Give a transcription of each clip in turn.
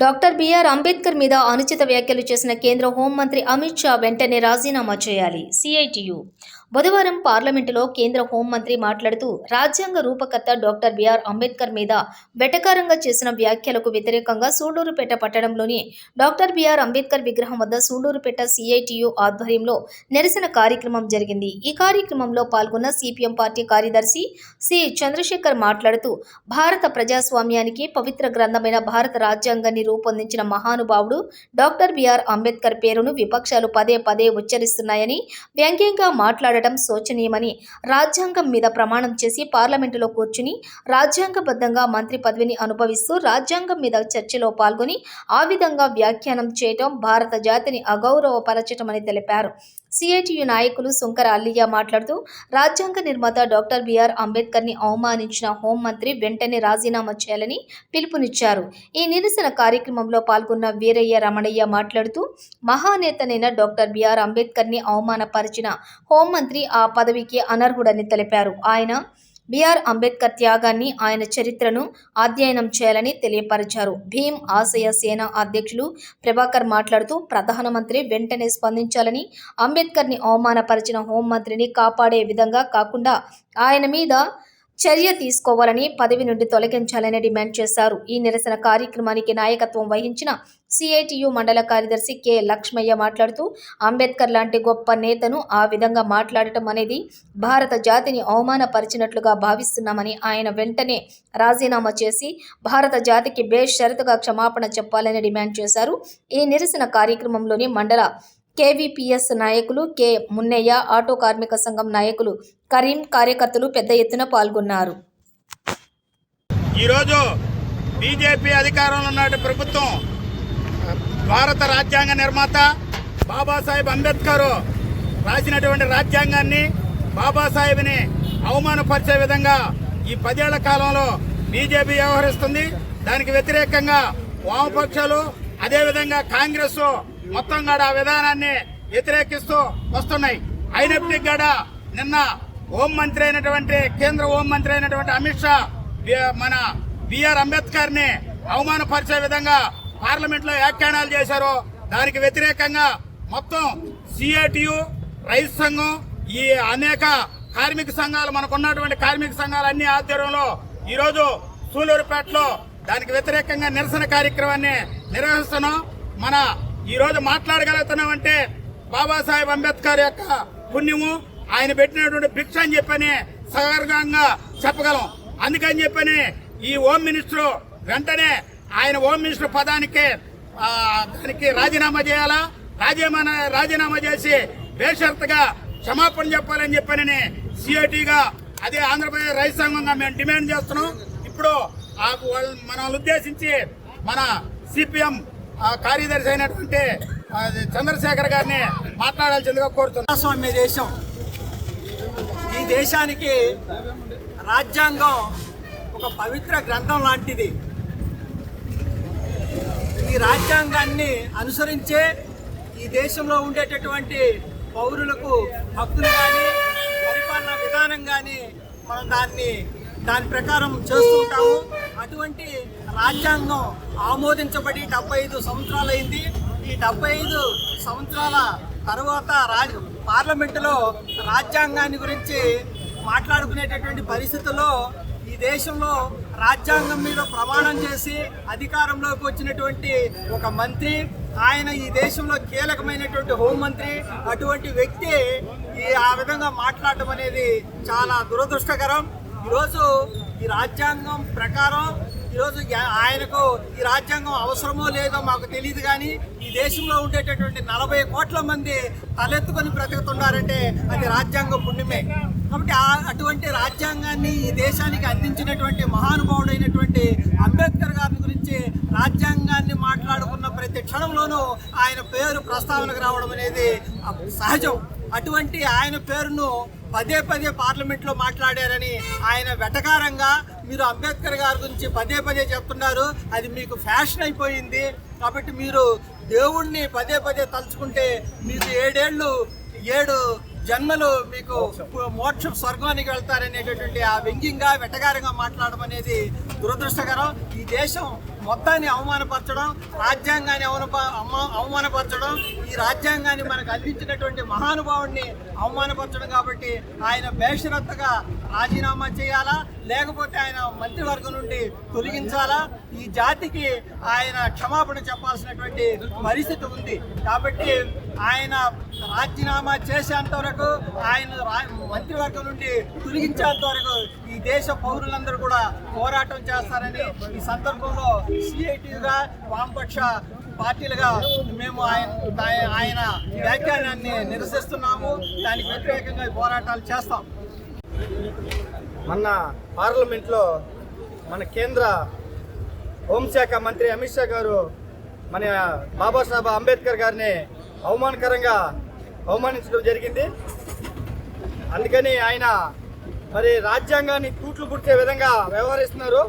Doctor BR Ambedkar మీద అనుచిత వ్యాఖ్యలు చేసిన కేంద్ర హోంమంత్రి అమిత్ షా వెంటనే రాజీనామా చేయాలి. సిఐటియు బుధవారం పార్లమెంటులో కేంద్ర హోంమంత్రి మాట్లాడుతూ రాజ్యాంగ రూపకర్త డాక్టర్ బిఆర్ అంబేద్కర్ మీద వెటకారంగా చేసిన వ్యాఖ్యలకు వ్యతిరేకంగా సూళ్ళూరుపేట పట్టణంలోని డాక్టర్ బిఆర్ అంబేద్కర్ విగ్రహం వద్ద సూళ్ళూరుపేట సిఐటియు ఆధ్వర్యంలో నిరసన కార్యక్రమం జరిగింది. ఈ కార్యక్రమంలో పాల్గొన్న సిపిఎం పార్టీ కార్యదర్శి సి చంద్రశేఖర్ మాట్లాడుతూ భారత ప్రజాస్వామ్యానికి పవిత్ర గ్రంథమైన భారత రాజ్యాంగాన్ని రూపొందించిన మహానుభావుడు డాక్టర్ బిఆర్ అంబేద్కర్ పేరును విపక్షాలు పదే పదే ఉచ్చరిస్తున్నాయని వ్యంగ్యంగా మాట్లాడటం శోచనీయమని రాజ్యాంగం మీద ప్రమాణం చేసి పార్లమెంటులో కూర్చుని రాజ్యాంగబద్ధంగా మంత్రి పదవిని అనుభవిస్తూ రాజ్యాంగం మీద చర్చలో పాల్గొని ఆ విధంగా వ్యాఖ్యానం చేయటం భారత జాతిని అగౌరవపరచటమని తెలిపారు. సిఐటియు నాయకులు సుంకర అల్లియా మాట్లాడుతూ రాజ్యాంగ నిర్మాత డాక్టర్ బిఆర్ అంబేద్కర్ని అవమానించిన హోంమంత్రి వెంటనే రాజీనామా చేయాలని పిలుపునిచ్చారు. ఈ నిరసన కార్యక్రమంలో పాల్గొన్న వీరయ్య రమణయ్య మాట్లాడుతూ మహానేతనైన డాక్టర్ బిఆర్ అంబేద్కర్ని అవమానపరిచిన హోంమంత్రి ఆ పదవికి అనర్హుడని తెలిపారు. ఆయన బిఆర్ అంబేద్కర్ త్యాగాన్ని ఆయన చరిత్రను అధ్యయనం చేయాలని తెలియపరిచారు. భీమ్ ఆశయ సేన అధ్యక్షులు ప్రభాకర్ మాట్లాడుతూ ప్రధానమంత్రి వెంటనే స్పందించాలని అంబేద్కర్ని అవమానపరిచిన హోంమంత్రిని కాపాడే విధంగా కాకుండా ఆయన మీద చర్య తీసుకోవాలని పదవి నుండి తొలగించాలని డిమాండ్ చేశారు. ఈ నిరసన కార్యక్రమానికి నాయకత్వం వహించిన సిఐటియు మండల కార్యదర్శి కె. లక్ష్మయ్య మాట్లాడుతూ అంబేద్కర్ లాంటి గొప్ప నేతను ఆ విధంగా మాట్లాడటం అనేది భారత జాతిని అవమానపరిచినట్లుగా భావిస్తున్నామని ఆయన వెంటనే రాజీనామా చేసి భారత జాతికి బేషరతుగా క్షమాపణ చెప్పాలని డిమాండ్ చేశారు. ఈ నిరసన కార్యక్రమంలోని మండల కేవీపీఎస్ నాయకులు కె. మున్నయ్య ఆటో కార్మిక సంఘం నాయకులు కరీం కార్యకర్తలు పెద్ద ఎత్తున పాల్గొన్నారు. ఈరోజు బీజేపీ అధికారంలో ఉన్న ప్రభుత్వం భారత రాజ్యాంగ నిర్మాత బాబాసాహెబ్ అంబేద్కర్ రాసినటువంటి రాజ్యాంగాన్ని బాబాసాహెబ్ని అవమానపరిచే విధంగా ఈ పదేళ్ళ కాలంలో బీజేపీ వ్యవహరిస్తుంది. దానికి వ్యతిరేకంగా వామపక్షాలు అదేవిధంగా కాంగ్రెస్ మొత్తం కూడా ఆ విధానాన్ని వ్యతిరేకిస్తూ వస్తున్నాయి. అయినప్పటికీ కూడా నిన్న హోం మంత్రి అయినటువంటి కేంద్ర హోంమంత్రి అయినటువంటి అమిత్ షా మన బిఆర్ అంబేద్కర్ని అవమానపరిచే విధంగా పార్లమెంట్లో వ్యాఖ్యానాలు చేశారు. దానికి వ్యతిరేకంగా మొత్తం సిఐటియు రైతు సంఘం ఈ అనేక కార్మిక సంఘాలు మనకు ఉన్నటువంటి కార్మిక సంఘాలు అన్ని ఆధ్వర్యంలో ఈరోజు సూలూరుపేటలో దానికి వ్యతిరేకంగా నిరసన కార్యక్రమాన్ని నిర్వహిస్తున్నాం. మన ఈ రోజు మాట్లాడగలుగుతున్నామంటే బాబాసాహెబ్ అంబేద్కర్ యొక్క పుణ్యము ఆయన పెట్టినటువంటి భిక్ష అని చెప్పని సగర్వంగా చెప్పగలం. అందుకని చెప్పని ఈ హోమ్ మినిస్టర్ వెంటనే ఆయన హోమ్ మినిస్టర్ పదానికి దానికి రాజీనామా చేయాలా? రాజీనామా రాజీనామా చేసి బేషరత్గా క్షమాపణ చెప్పాలని చెప్పని సిఐటిగా అదే ఆంధ్రప్రదేశ్ రైతు సంఘంగా మేము డిమాండ్ చేస్తున్నాం. ఇప్పుడు ఆ మనల్ని ఉద్దేశించి మన సిపిఎం కార్యదర్శి అయినటువంటి చంద్రశేఖర్ గారిని మాట్లాడాల్సిందిగా కోరుతున్నాం. ప్రజాస్వామ్య దేశం ఈ దేశానికి రాజ్యాంగం ఒక పవిత్ర గ్రంథం లాంటిది. ఈ రాజ్యాంగాన్ని అనుసరించే ఈ దేశంలో ఉండేటటువంటి పౌరులకు హక్కులు కానీ పరిపాలన విధానం కానీ మనం దాన్ని దాని ప్రకారం చేస్తుంటాము అటువంటి రాజ్యాంగం ఆమోదించబడి డెబ్బై ఐదు సంవత్సరాలైంది. ఈ డెబ్బై ఐదు సంవత్సరాల తర్వాత రాజు పార్లమెంటులో రాజ్యాంగాన్ని గురించి మాట్లాడుకునేటటువంటి పరిస్థితుల్లో ఈ దేశంలో రాజ్యాంగం మీద ప్రమాణం చేసి అధికారంలోకి వచ్చినటువంటి ఒక మంత్రి ఆయన ఈ దేశంలో కీలకమైనటువంటి హోంమంత్రి అటువంటి వ్యక్తి ఈ ఆ విధంగా మాట్లాడటం అనేది చాలా దురదృష్టకరం. ఈరోజు ఈ రాజ్యాంగం ప్రకారం ఈరోజు ఆయనకు ఈ రాజ్యాంగం అవసరమో లేదో మాకు తెలియదు కానీ ఈ దేశంలో ఉండేటటువంటి నలభై కోట్ల మంది తలెత్తుకొని బ్రతుకుతున్నారంటే అది రాజ్యాంగం పుణ్యమే. కాబట్టి ఆ- అటువంటి రాజ్యాంగాన్ని ఈ దేశానికి అందించినటువంటి మహానుభావుడైనటువంటి అంబేద్కర్ గారి గురించి రాజ్యాంగాన్ని మాట్లాడుకున్న ప్రతి క్షణంలోనూ ఆయన పేరు ప్రస్తావనకు రావడం అనేది సహజం. అటువంటి ఆయన పేరును పదే పదే పార్లమెంట్లో మాట్లాడారని ఆయన వెటకారంగా మీరు అంబేద్కర్ గారి గురించి పదే పదే చెప్తున్నారు. అది మీకు ఫ్యాషన్ అయిపోయింది. కాబట్టి మీరు దేవుణ్ణి పదే పదే తలుచుకుంటే మీకు ఏడేళ్ళు ఏడు జన్మలు మీకు మోక్ష. స్వర్గానికి వెళ్తారనేటటువంటి ఆ వ్యంగ్యంగా వెటగారంగా మాట్లాడడం అనేది దురదృష్టకరం. ఈ దేశం మొత్తాన్ని అవమానపరచడం రాజ్యాంగాన్ని అవనప అమ- అవమానపరచడం ఈ రాజ్యాంగాన్ని మనకు అందించినటువంటి మహానుభావుడిని అవమానపరచడం కాబట్టి ఆయన బేషరత్తుగా రాజీనామా చేయాలా? లేకపోతే ఆయన మంత్రివర్గం నుండి తొలగించాలా? ఈ జాతికి ఆయన క్షమాపణ చెప్పాల్సినటువంటి పరిస్థితి ఉంది. కాబట్టి ఆయన రాజీనామా చేసేంత వరకు ఆయన మంత్రివర్గం నుండి తొలగించేంత వరకు ఈ దేశ పౌరులందరూ కూడా పోరాటం చేస్తారని ఈ సందర్భంలో సిఐటిగా వామపక్ష పార్టీలుగా మేము ఆయన ఆయన వ్యాఖ్యానాన్ని నిరసిస్తున్నాము. దానికి వ్యతిరేకంగా పోరాటాలు చేస్తాం. మొన్న పార్లమెంట్లో మన కేంద్ర హోంశాఖ మంత్రి అమిత్ షా గారు మన బాబాసాహెబ్ అంబేద్కర్ గారిని అవమానకరంగా అవమానించడం జరిగింది. అందుకని ఆయన మరి రాజ్యాంగాన్ని తూట్లు పుడిచే విధంగా వ్యవహరిస్తున్నారు.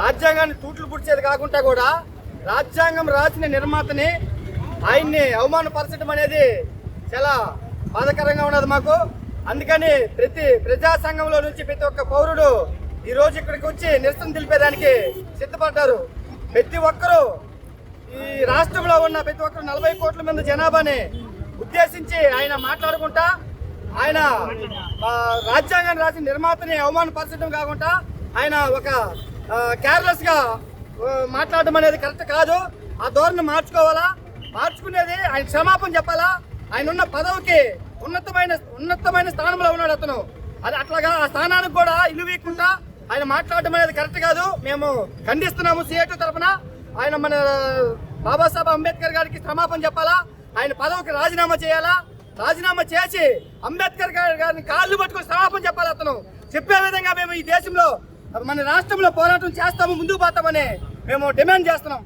రాజ్యాంగాన్ని తూట్లు పుడిచేది కాకుండా కూడా రాజ్యాంగం రాసిన నిర్మాతని ఆయన్ని అవమానపరచడం అనేది చాలా బాధకరంగా ఉన్నది మాకు. అందుకని ప్రతి ప్రజా సంఘంలో నుంచి ప్రతి ఒక్క పౌరుడు ఈరోజు ఇక్కడికి వచ్చి నిరసన తెలిపేదానికి సిద్ధపడ్డారు. ప్రతి ఒక్కరూ ఈ రాష్ట్రంలో ఉన్న ప్రతి ఒక్కరు నలభై కోట్ల మంది జనాభాని ఉద్దేశించి ఆయన మాట్లాడుకుంటా ఆయన రాజ్యాంగాన్ని రాసిన నిర్మాతని అవమానపరచడం కాకుండా ఆయన ఒక కేర్లెస్గా మాట్లాడడం అనేది కరెక్ట్ కాదు. ఆ ధోరణి మార్చుకోవాలా? మార్చుకునేది ఆయన క్షమాపణ చెప్పాలా? ఆయన ఉన్న పదవికి ఉన్నతమైన ఉన్నతమైన స్థానంలో ఉన్నాడు అతను. అది అట్లాగా ఆ స్థానానికి కూడా ఇలువీయకుండా ఆయన మాట్లాడడం అనేది కరెక్ట్ కాదు. మేము ఖండిస్తున్నాము సిఐటి తరఫున ఆయన మన బాబాసాహెబ్ అంబేద్కర్ గారికి క్షమాపణ చెప్పాలా? ఆయన పదవికి రాజీనామా చేయాలా? రాజీనామా చేసి అంబేద్కర్ గారి గారిని కాళ్ళు పట్టుకొని క్షమాపణ చెప్పాలి అతను? చెప్పే విధంగా మేము ఈ దేశంలో మన రాష్ట్రంలో పోరాటం చేస్తాము ముందుకు పోతామని మేము డిమాండ్ చేస్తున్నాం.